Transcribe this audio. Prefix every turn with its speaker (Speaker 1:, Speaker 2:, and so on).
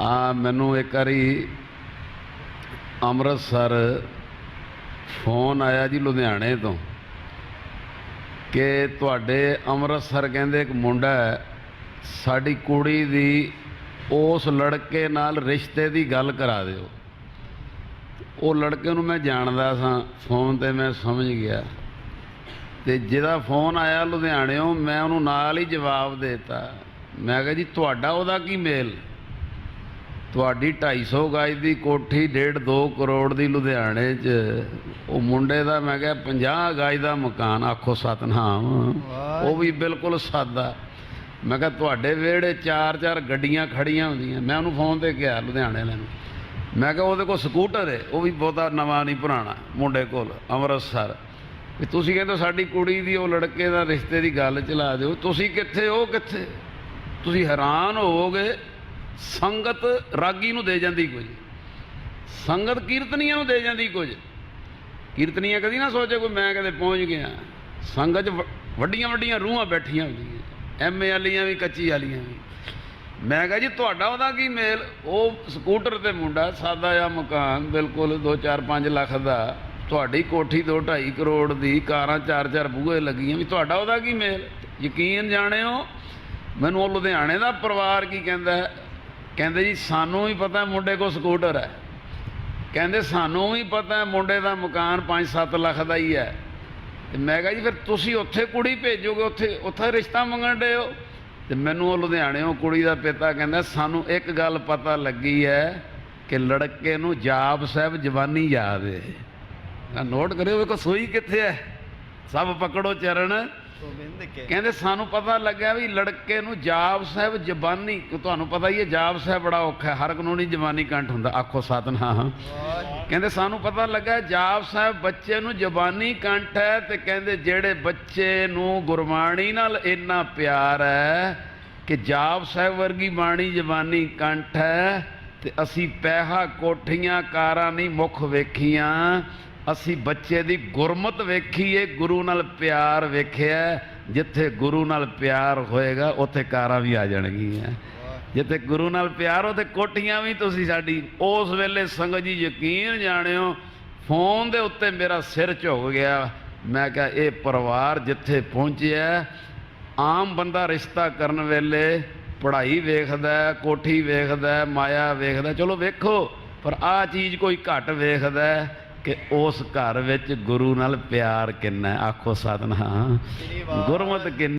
Speaker 1: ਆ ਮੈਨੂੰ ਇੱਕ ਵਾਰੀ ਅੰਮ੍ਰਿਤਸਰ ਫੋਨ ਆਇਆ ਜੀ ਲੁਧਿਆਣੇ ਤੋਂ ਕਿ ਤੁਹਾਡੇ ਅੰਮ੍ਰਿਤਸਰ ਕਹਿੰਦੇ ਇੱਕ ਮੁੰਡਾ ਹੈ, ਸਾਡੀ ਕੁੜੀ ਦੀ ਉਸ ਲੜਕੇ ਨਾਲ ਰਿਸ਼ਤੇ ਦੀ ਗੱਲ ਕਰਾ ਦਿਓ। ਉਹ ਲੜਕੇ ਨੂੰ ਮੈਂ ਜਾਣਦਾ ਸਾਂ ਫੋਨ ਤੇ ਮੈਂ ਸਮਝ ਗਿਆ। ਤੇ ਜਿਹਦਾ ਫੋਨ ਆਇਆ ਲੁਧਿਆਣਿਓਂ ਮੈਂ ਉਹਨੂੰ ਨਾਲ ਹੀ ਜਵਾਬ ਦੇਤਾ। ਮੈਂ ਕਿਹਾ ਜੀ ਤੁਹਾਡਾ ਉਹਦਾ ਕੀ ਮੇਲ? ਤੁਹਾਡੀ 250 ਗਾਜ ਦੀ ਕੋਠੀ 1.5 2 ਕਰੋੜ ਦੀ ਲੁਧਿਆਣੇ 'ਚ। ਉਹ ਮੁੰਡੇ ਦਾ ਮੈਂ ਕਿਹਾ 50 ਗਾਜ ਦਾ ਮਕਾਨ, ਆਖੋ ਸਤਨਾਮ। ਉਹ ਵੀ ਬਿਲਕੁਲ ਸਾਦਾ। ਮੈਂ ਕਿਹਾ ਤੁਹਾਡੇ ਵਿਹੜੇ ਚਾਰ ਚਾਰ ਗੱਡੀਆਂ ਖੜੀਆਂ ਹੁੰਦੀਆਂ। ਮੈਂ ਉਹਨੂੰ ਫੋਨ ਤੇ ਕਿਹਾ ਲੁਧਿਆਣੇ ਵਾਲਿਆਂ ਨੂੰ। ਮੈਂ ਕਿਹਾ ਉਹਦੇ ਕੋਲ ਸਕੂਟਰ ਹੈ ਉਹ ਵੀ ਬਹੁਤਾ ਨਵਾਂ ਨਹੀਂ ਪੁਰਾਣਾ, ਮੁੰਡੇ ਕੋਲ, ਅੰਮ੍ਰਿਤਸਰ। ਵੀ ਤੁਸੀਂ ਕਹਿੰਦੇ ਸਾਡੀ ਕੁੜੀ ਦੀ, ਉਹ ਲੜਕੇ ਦਾ ਰਿਸ਼ਤੇ ਦੀ ਗੱਲ ਚਲਾ ਦਿਓ। ਤੁਸੀਂ ਕਿੱਥੇ ਉਹ ਕਿੱਥੇ? ਤੁਸੀਂ ਹੈਰਾਨ ਹੋਵੋਗੇ। ਸੰਗਤ ਰਾਗੀ ਨੂੰ ਦੇ ਜਾਂਦੀ ਕੁਝ। ਸੰਗਤ ਕੀਰਤਨੀਆਂ ਨੂੰ ਦੇ ਜਾਂਦੀ ਕੁਝ। ਕੀਰਤਨੀਆਂ ਕਦੀ ਨਾ ਸੋਚੇ ਕੋਈ ਮੈਂ ਕਦੇ ਪਹੁੰਚ ਗਿਆ। ਸੰਗਤ 'ਚ ਵ- ਵੱਡੀਆਂ ਵੱਡੀਆਂ ਰੂਹਾਂ ਬੈਠੀਆਂ ਹੁੰਦੀਆਂ। ਐਮਏ ਵਾਲੀਆਂ ਵੀ, ਕੱਚੀ ਵਾਲੀਆਂ ਵੀ। ਮੈਂ ਕਿਹਾ ਜੀ ਤੁਹਾਡਾ ਉਹਦਾ ਕੀ ਮੇਲ? ਉਹ ਸਕੂਟਰ ਤੇ ਮੁੰਡਾ ਸਾਦਾ ਜਿਹਾ ਮਕਾਨ ਬਿਲਕੁਲ 2-4-5 ਲੱਖ ਦਾ। ਤੁਹਾਡੀ ਕੋਠੀ 2-2.5 ਕਰੋੜ ਦੀ, ਕਾਰਾਂ 4-4 ਬੂਹੇ ਲੱਗੀਆਂ ਵੀ ਤੁਹਾਡਾ ਉਹਦਾ ਕੀ ਮੇਲ? ਯਕੀਨ ਜਾਣਿਓ, ਮੈਨੂੰ ਉਹ ਲੁਧਿਆਣੇ ਦਾ ਪਰਿਵਾਰ ਕੀ ਕਹਿੰਦਾ ਹੈ? ਕਹਿੰਦੇ ਜੀ, ਸਾਨੂੰ ਵੀ ਪਤਾ ਮੁੰਡੇ ਕੋਲ ਸਕੂਟਰ ਹੈ। ਕਹਿੰਦੇ, ਸਾਨੂੰ ਵੀ ਪਤਾ ਮੁੰਡੇ ਦਾ ਮਕਾਨ 5-7 ਲੱਖ ਦਾ ਹੀ ਹੈ। ਤੇ ਮੈਂ ਕਿਹਾ ਜੀ, ਫਿਰ ਤੁਸੀਂ ਉੱਥੇ ਕੁੜੀ ਭੇਜੋਗੇ, ਉੱਥੇ ਉੱਥੇ ਰਿਸ਼ਤਾ ਮੰਗਣ ਦੇ ਹੋ? ਤੇ ਮੈਨੂੰ ਉਹ ਲੁਧਿਆਣਿਓਂ ਕੁੜੀ ਦਾ ਪਿਤਾ ਕਹਿੰਦਾ, ਸਾਨੂੰ ਇੱਕ ਗੱਲ ਪਤਾ ਲੱਗੀ ਹੈ ਕਿ ਲੜਕੇ ਨੂੰ ਜਾਪ ਸਾਹਿਬ ਜਵਾਨੀ ਯਾਦ ਹੈ। ਨੋਟ ਕਰਿਓ, ਵੇਖੋ ਸੋਈ ਕਿੱਥੇ ਹੈ? ਸਭ ਪਕੜੋ ਚਰਨ। ਕਹਿੰਦੇ ਸਾਨੂੰ ਪਤਾ ਲੱਗਿਆ ਵੀ ਲੜਕੇ ਨੂੰ ਜਾਪ ਸਾਹਿਬ ਜ਼ਬਾਨੀ, ਤੁਹਾਨੂੰ ਪਤਾ ਹੀ ਹੈ ਜਾਪ ਸਾਹਿਬ ਬੜਾ ਔਖਾ ਹੈ, ਹਰ ਕਾਨੂੰਨੀ ਜ਼ਬਾਨੀ ਕੰਠ ਹੁੰਦਾ, ਆਖੋ ਸਤਨਾਮ। ਕਹਿੰਦੇ ਸਾਨੂੰ ਪਤਾ ਲੱਗਾ ਜਾਪ ਸਾਹਿਬ ਬੱਚੇ ਨੂੰ ਜ਼ਬਾਨੀ ਕੰਠ ਹੈ ਤੇ ਕਹਿੰਦੇ ਜਿਹੜੇ ਬੱਚੇ ਨੂੰ ਗੁਰਬਾਣੀ ਨਾਲ ਇੰਨਾ ਪਿਆਰ ਹੈ ਕਿ ਜਾਪ ਸਾਹਿਬ ਵਰਗੀ ਬਾਣੀ ਜ਼ਬਾਨੀ ਕੰਠ ਹੈ ਤੇ ਅਸੀਂ ਪੈਸਾ ਕੋਠੀਆਂ ਕਾਰਾਂ ਨਹੀਂ ਮੁਖ ਵੇਖੀਆਂ ਅਸੀਂ ਬੱਚੇ ਦੀ ਗੁਰਮਤ ਵੇਖੀਏ ਗੁਰੂ ਨਾਲ ਪਿਆਰ ਵੇਖਿਆ ਜਿੱਥੇ ਗੁਰੂ ਨਾਲ ਪਿਆਰ ਹੋਏਗਾ ਉੱਥੇ ਕਾਰਾਂ ਵੀ ਆ ਜਾਣਗੀਆਂ। ਜਿੱਥੇ ਗੁਰੂ ਨਾਲ ਪਿਆਰ ਹੋ ਤੇ ਕੋਠੀਆਂ ਵੀ ਤੁਸੀਂ ਸਾਡੀ ਉਸ ਵੇਲੇ ਸੰਗਤ ਜੀ ਯਕੀਨ ਜਾਣਿਓ ਫੋਨ ਦੇ ਉੱਤੇ ਮੇਰਾ ਸਿਰ ਝੁਕ ਗਿਆ। ਮੈਂ ਕਿਹਾ ਇਹ ਪਰਿਵਾਰ ਜਿੱਥੇ ਪਹੁੰਚਿਆ ਆਮ ਬੰਦਾ ਰਿਸ਼ਤਾ ਕਰਨ ਵੇਲੇ ਪੜ੍ਹਾਈ ਵੇਖਦਾ ਕੋਠੀ ਦੇਖਦਾ ਹੈ, ਮਾਇਆ ਵੇਖਦਾ। ਚਲੋ ਵੇਖੋ ਪਰ ਆ ਚੀਜ਼ ਕੋਈ ਘੱਟ ਵੇਖਦਾ। ਕਿ ਉਸ ਘਰ ਵਿੱਚ ਗੁਰੂ ਨਾਲ ਪਿਆਰ ਕਿੰਨਾ। ਆਖੋ ਸਤਨਾਮ। ਗੁਰਮਤ ਕਿੰਨੀ